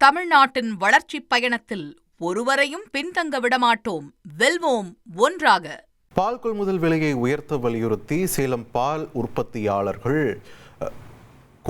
தமிழ்நாட்டின் வளர்ச்சிப் பயணத்தில் ஒருவரையும் பின்தங்க விடமாட்டோம். வெல்வோம் ஒன்றாக. பால் கொள்முதல் விலையை உயர்த்த வலியுறுத்தி சேலம் பால் உற்பத்தியாளர்கள்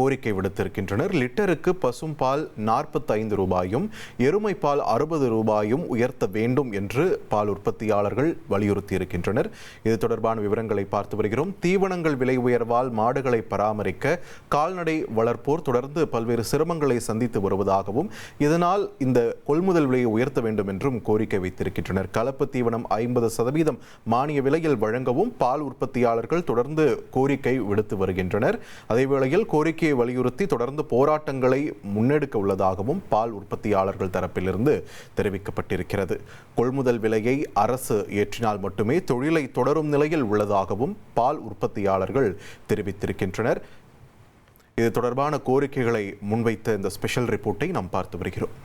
கோரிக்கை விடுத்திருக்கின்றனர். லிட்டருக்கு பசும் பால் நாற்பத்தைந்து ரூபாயும் எருமை பால் அறுபது ரூபாயும் உயர்த்த வேண்டும் என்று பால் உற்பத்தியாளர்கள் வலியுறுத்தி இருக்கின்றனர் இது தொடர்பான விவரங்களை பார்த்து வருகிறோம். தீவனங்கள் விலை உயர்வால் மாடுகளை பராமரிக்க கால்நடை வளர்ப்போர் தொடர்ந்து பல்வேறு சிரமங்களை சந்தித்து வருவதாகவும் இதனால் இந்த கொள்முதல் விலையை உயர்த்த வேண்டும் என்றும் கோரிக்கை வைத்திருக்கின்றனர். கலப்பு தீவனம் ஐம்பது சதவீதம் மானிய விலையில் வழங்கவும் பால் உற்பத்தியாளர்கள் தொடர்ந்து கோரிக்கை விடுத்து வருகின்றனர். அதேவேளையில் கோரிக்கையை வலியுறுத்தி தொடர்ந்து போராட்டங்களை முன்னெடுக்க உள்ளதாகவும் பால் உற்பத்தியாளர்கள் தரப்பிலிருந்து தெரிவிக்கப்பட்டிருக்கிறது. கொள்முதல் விலையை அரசு ஏற்றினால் மட்டுமே தொழிலை தொடரும் நிலையில் உள்ளதாகவும் பால் உற்பத்தியாளர்கள் தெரிவித்திருக்கின்றனர். இது தொடர்பான கோரிக்கைகளை முன்வைத்த இந்த ஸ்பெஷல் ரிப்போர்ட்டை நாம் பார்த்து வருகிறோம்.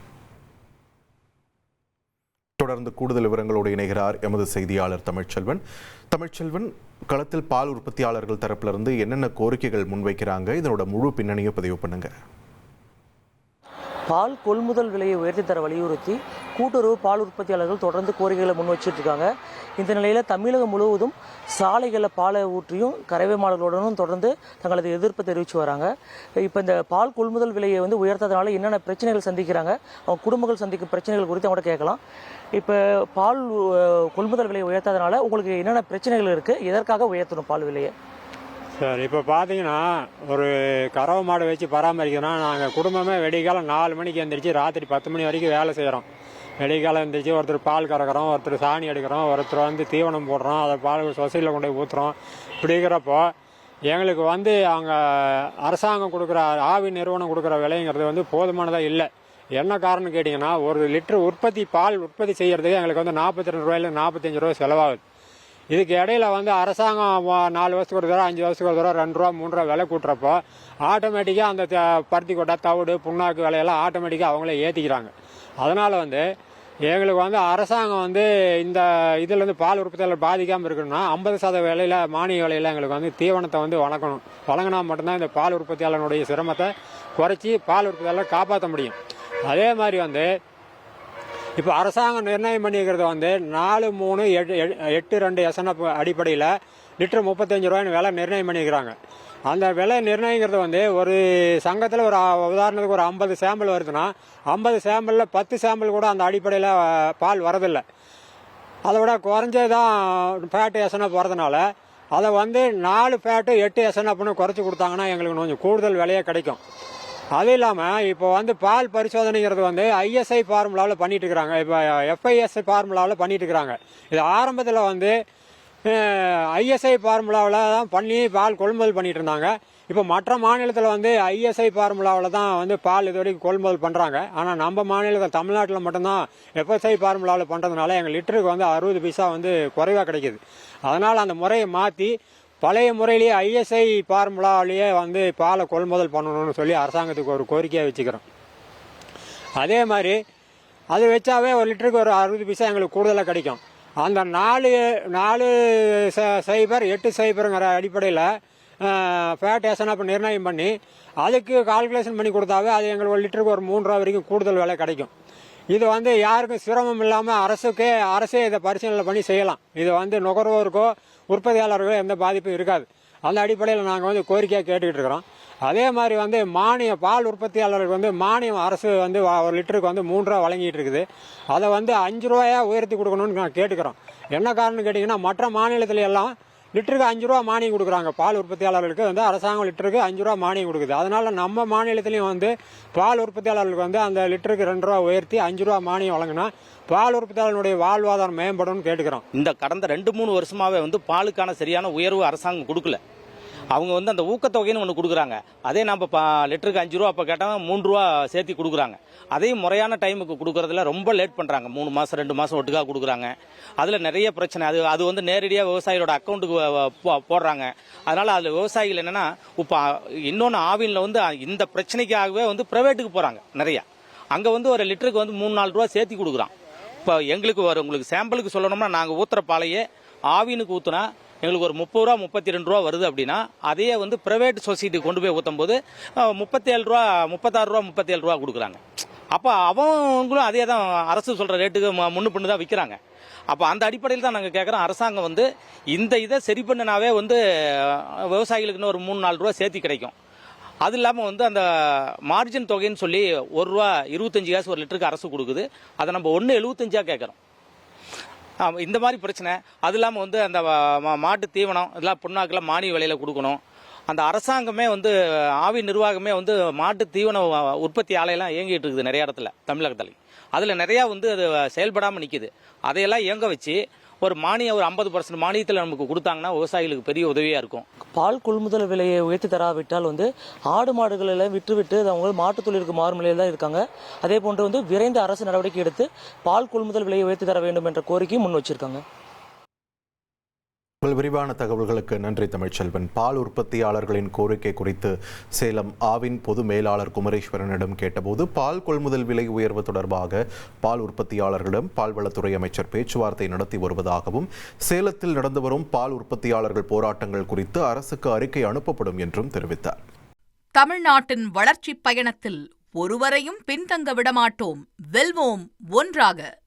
தொடர்ந்து கூடுதல் விவரங்களோடு இணைகிறார் எமது செய்தியாளர் தமிழ்ச்செல்வன். தமிழ்ச்செல்வன் களத்தில் பால் உற்பத்தியாளர்கள் தரப்பிலிருந்து என்னென்ன கோரிக்கைகள் முன்வைக்கிறாங்க? இதனோட முழு பின்னணியை பதிவு பண்ணுங்க. பால் கொள்முதல் விலையை உயர்த்தி தர வலியுறுத்தி கூட்டுறவு பால் உற்பத்தியாளர்கள் தொடர்ந்து கோரிக்கைகளை முன் வச்சுட்டு இருக்காங்க இந்த நிலையில் தமிழகம் முழுவதும் சாலைகளில் பாலை ஊற்றியும் கரைவை மாடுகளுடனும் தொடர்ந்து தங்களது எதிர்ப்பை தெரிவித்து வராங்க. இப்போ இந்த பால் கொள்முதல் விலையை வந்து உயர்த்ததுனால என்னென்ன பிரச்சனைகள் சந்திக்கிறாங்க? அவங்க குடும்பங்கள் சந்திக்கும் பிரச்சனைகள் குறித்து அவங்கள்ட்ட கேட்கலாம். இப்போ பால் கொள்முதல் விலையை உயர்த்ததுனால உங்களுக்கு என்னென்ன பிரச்சனைகள் இருக்குது எதற்காக உயர்த்தணும் பால் விலையை? சார் இப்போ பார்த்தீங்கன்னா ஒரு கறவை மாடு வச்சு பராமரிக்கிறோம்னா நாங்கள் குடும்பமே வெடிக்காலம் நாலு மணிக்கு எழுந்திரிச்சு ராத்திரி பத்து மணி வரைக்கும் வேலை செய்கிறோம் வெடிக்காலம் எழுந்திரிச்சு ஒருத்தர் பால் கறக்கிறோம் ஒருத்தர் சாணி எடுக்கிறோம் ஒருத்தர் வந்து தீவனம் போடுறோம் அதை பால் சொசைட்டியில் கொண்டு போய் ஊற்றுறோம் இப்படிங்கிறப்போ எங்களுக்கு வந்து அவங்க அரசாங்கம் கொடுக்குற ஆவி நிறுவனம் கொடுக்குற விலைங்கிறது வந்து போதுமானதாக இல்லை. என்ன காரணம் கேட்டிங்கன்னா ஒரு லிட்டர் உற்பத்தி பால் உற்பத்தி செய்யறதுக்கு எங்களுக்கு வந்து நாற்பத்தி ரெண்டு ரூபாயில நாற்பத்தஞ்சு ரூபாய் செலவாகுது. இதுக்கு இடையில வந்து அரசாங்கம் நாலு வருஷத்துக்கு ஒரு தடவை அஞ்சு வருஷத்துக்கு ஒரு தடவை ரெண்டு ரூபா மூணு ரூபா விலை கூட்டுறப்போ ஆட்டோமேட்டிக்காக அந்த த- பருத்தி கொட்டை தவிடு புண்ணாக்கு விலையெல்லாம் ஆட்டோமேட்டிக்காக அவங்களே ஏற்றிக்கிறாங்க அதனால் வந்து எங்களுக்கு வந்து அரசாங்கம் வந்து இந்த இதுலேருந்து பால் உற்பத்தியாளர் பாதிக்காமல் இருக்கணும்னா ஐம்பது சதவீத விலையில் மானிய விலையில் எங்களுக்கு வந்து தீவனத்தை வந்து வழங்கணும். வழங்கினா மட்டும்தான் இந்த பால் உற்பத்தியாளனுடைய சிரமத்தை குறைச்சி பால் உற்பத்தியாளர் காப்பாற்ற முடியும். அதே மாதிரி வந்து இப்போ அரசாங்கம் நிர்ணயம் பண்ணிக்கிறது வந்து நாலு மூணு எட்டு எட்டு ரெண்டு எஸ்என்எஃப் அடிப்படையில் லிட்டர் முப்பத்தஞ்சு ரூபாய்னு விலை நிர்ணயம் பண்ணியிருக்கிறாங்க அந்த விலை நிர்ணயிங்கிறது வந்து ஒரு சங்கத்தில் ஒரு உதாரணத்துக்கு ஒரு ஐம்பது சாம்பிள் வருதுன்னா ஐம்பது சாம்பிளில் பத்து சாம்பிள் கூட அந்த அடிப்படையில் பால் வரதில்லை. அதை விட குறைஞ்சதான் ஃபேட்டு எஸ்என்எஃப் வரதுனால அதை வந்து நாலு ஃபேட்டு எட்டு எஸ்என்எஃப்னு குறைச்சி கொடுத்தாங்கன்னா எங்களுக்கு கொஞ்சம் கூடுதல் விலையே கிடைக்கும். அது இல்லாமல் இப்போ வந்து பால் பரிசோதனைங்கிறது வந்து ஐஎஸ்ஐ ஃபார்முலாவில் பண்ணிட்டு இருக்கிறாங்க இப்போ எஃப்ஐஎஸ்ஐ ஃபார்முலாவில் பண்ணிட்டு இருக்கிறாங்க இது ஆரம்பத்தில் வந்து ஐஎஸ்ஐ ஃபார்முலாவில் தான் பண்ணி பால் கொள்முதல் பண்ணிட்டு இருந்தாங்க இப்போ மற்ற மாநிலத்தில் வந்து ஐஎஸ்ஐ ஃபார்முலாவில் தான் வந்து பால் இது வரைக்கும் கொள்முதல் பண்ணுறாங்க ஆனால் நம்ம மாநிலத்தில் தமிழ்நாட்டில் மட்டும்தான் எஃப்எஸ்ஐ ஃபார்முலாவில் பண்ணுறதுனால எங்கள் லிட்டருக்கு வந்து அறுபது பைசா வந்து குறைவாக கிடைக்கிது. அதனால் அந்த முறையை மாற்றி பழைய முறையிலேயே ஐஎஸ்ஐ ஃபார்முலாவிலேயே வந்து பாலை கொள்முதல் பண்ணணும்னு சொல்லி அரசாங்கத்துக்கு ஒரு கோரிக்கையாக வச்சுக்கிறோம். அதே மாதிரி அது வச்சாவே ஒரு லிட்டருக்கு ஒரு அறுபது பைசா எங்களுக்கு கூடுதலாக கிடைக்கும். அந்த நாலு நாலு ச- சைபர் எட்டு சைபருங்கிற அடிப்படையில் ஃபேட் அப்போ நிர்ணயம் பண்ணி அதுக்கு கால்குலேஷன் பண்ணி கொடுத்தாவே அது எங்களுக்கு ஒரு லிட்டருக்கு ஒரு மூணு ரூபா வரைக்கும் கூடுதல் விலை கிடைக்கும். இது வந்து யாருக்கும் சிரமம் இல்லாமல் அரசுக்கே அரசே இதை பரிசீலனை பண்ணி செய்யலாம். இது வந்து நுகர்வோருக்கோ உற்பத்தியாளருக்கோ எந்த பாதிப்பும் இருக்காது. அந்த அடிப்படையில் நாங்கள் வந்து கோரிக்கையாக கேட்டுக்கிட்டு இருக்கிறோம். அதே மாதிரி வந்து மானியம் பால் உற்பத்தியாளருக்கு வந்து மானியம் அரசு வந்து ஒரு லிட்டருக்கு வந்து மூணு ரூபா வழங்கிட்டு இருக்குது. அதை வந்து அஞ்சு ரூபாயா உயர்த்தி கொடுக்கணும்னு நான் கேட்டுக்கிறோம். என்ன காரணம் கேட்டிங்கன்னா மற்ற மாநிலத்தில எல்லாம் லிட்டருக்கு அஞ்சு ரூபா மானியம் கொடுக்குறாங்க. பால் உற்பத்தியாளர்களுக்கு வந்து அரசாங்கம் லிட்டருக்கு அஞ்சு ரூபா மானியம் கொடுக்குது. அதனால நம்ம மாநிலத்திலையும் வந்து பால் உற்பத்தியாளர்களுக்கு வந்து அந்த லிட்டருக்கு ரெண்டு ரூபா உயர்த்தி அஞ்சு ரூபா மானியம் வழங்கினா பால் உற்பத்தியாளர்களுடைய வாழ்வாதாரம் மேம்படும் கேட்டுக்கிறோம். இந்த கடந்த ரெண்டு மூணு வருஷமாவே வந்து பாலுக்கான சரியான உயர்வு அரசாங்கம் கொடுக்கல. அவங்க வந்து அந்த ஊக்கத்தொகைன்னு ஒன்று கொடுக்குறாங்க. அதே நம்ம பா லிட்டருக்கு அஞ்சு ரூபா அப்போ கேட்டால் மூணு ரூபா சேர்த்து கொடுக்குறாங்க. அதையும் முறையான டைமுக்கு கொடுக்குறதுல ரொம்ப லேட் பண்ணுறாங்க மூணு மாதம் ரெண்டு மாதம் ஒட்டுக்காக கொடுக்குறாங்க. அதில் நிறைய பிரச்சனை. அது அது வந்து நேரடியாக விவசாயிகளோட அக்கௌண்ட்டுக்கு போ- போடுறாங்க. அதனால் அதில் விவசாயிகள் என்னென்னா இப்போ இன்னொன்று ஆவினில் வந்து இந்த பிரச்சனைக்காகவே வந்து ப்ரைவேட்டுக்கு போகிறாங்க நிறையா. அங்கே வந்து ஒரு லிட்டருக்கு வந்து மூணு நாலு ரூபா சேர்த்தி கொடுக்குறான். இப்போ எங்களுக்கு வரும் உங்களுக்கு சாம்பிளுக்கு சொல்லணும்னா நாங்கள் ஊத்துற பாலையே ஆவினுக்கு ஊற்றுனா எங்களுக்கு ஒரு முப்பது ரூபா முப்பத்தி ரெண்டு ரூபா வருது அப்படின்னா அதையே வந்து பிரைவேட் சொசைட்டி கொண்டு போய் ஊற்றும் போது முப்பத்தேழு ரூபா முப்பத்தாறு ரூபா முப்பத்தேழு ரூபா கொடுக்குறாங்க. அப்போ அவங்களும் அதே தான் அரசு சொல்கிற ரேட்டுக்கு மு- முன்னு பின்னு தான் விற்கிறாங்க அப்போ அந்த அடிப்படையில் தான் நாங்கள் கேட்குறோம் அரசாங்கம் வந்து இந்த இதை சரி பண்ணினாவே வந்து விவசாயிகளுக்குன்னு ஒரு மூணு நாலு ரூபா சேர்த்து கிடைக்கும். அது இல்லாமல் வந்து அந்த மார்ஜின் தொகைன்னு சொல்லி ஒரு ரூபா இருபத்தஞ்சு காசு ஒரு லிட்டருக்கு அரசு கொடுக்குது. அதை நம்ம ஒன்று எழுபத்தஞ்சா கேட்குறோம் இந்த மாதிரி பிரச்சனை. அது இல்லாமல் வந்து அந்த மா- மாட்டு தீவனம் இதெல்லாம் புண்ணாக்கெல்லாம் மானிய விலையில் கொடுக்கணும். அந்த அரசாங்கமே வந்து ஆவி நிர்வாகமே வந்து மாட்டு தீவன உற்பத்தி ஆலையெல்லாம் இயங்கிட்டு இருக்குது நிறைய இடத்துல தமிழகத்தில். அதில் நிறையா வந்து அது செயல்படாமல் நிற்கிது அதையெல்லாம் இயங்க வச்சு ஒரு மானியம் ஒரு ஐம்பது பர்சன்ட் மானியத்தில் நமக்கு கொடுத்தாங்கன்னா விவசாயிகளுக்கு பெரிய உதவியாக இருக்கும். பால் கொள்முதல் விலையை உயர்த்தி தராவிட்டால் வந்து ஆடு மாடுகள் எல்லாம் விற்றுவிட்டு அவங்க மாட்டுத் தொழிலுக்கு மாறும் நிலையில் தான் இருக்காங்க. அதே போன்று வந்து விரைந்து அரசு நடவடிக்கை எடுத்து பால் கொள்முதல் விலையை உயர்த்தி தர வேண்டும் என்ற கோரிக்கையும் முன் வச்சிருக்காங்க. உங்கள் விரிவான தகவல்களுக்கு நன்றி தமிழ்ச்செல்வன். பால் உற்பத்தியாளர்களின் கோரிக்கை குறித்து சேலம் ஆவின் பொது மேலாளர் குமரேஸ்வரனிடம் கேட்டபோது பால் கொள்முதல் விலை உயர்வு தொடர்பாக பால் உற்பத்தியாளர்களிடம் பால்வளத்துறை அமைச்சர் பேச்சுவார்த்தை நடத்தி வருவதாகவும் சேலத்தில் நடந்து வரும் பால் உற்பத்தியாளர்கள் போராட்டங்கள் குறித்து அரசுக்கு அறிக்கை அனுப்பப்படும் என்றும் தெரிவித்தார். தமிழ்நாட்டின் வளர்ச்சிப் பயணத்தில் ஒருவரையும் பின்தங்க விடமாட்டோம். வெல்வோம். ஒன்றாக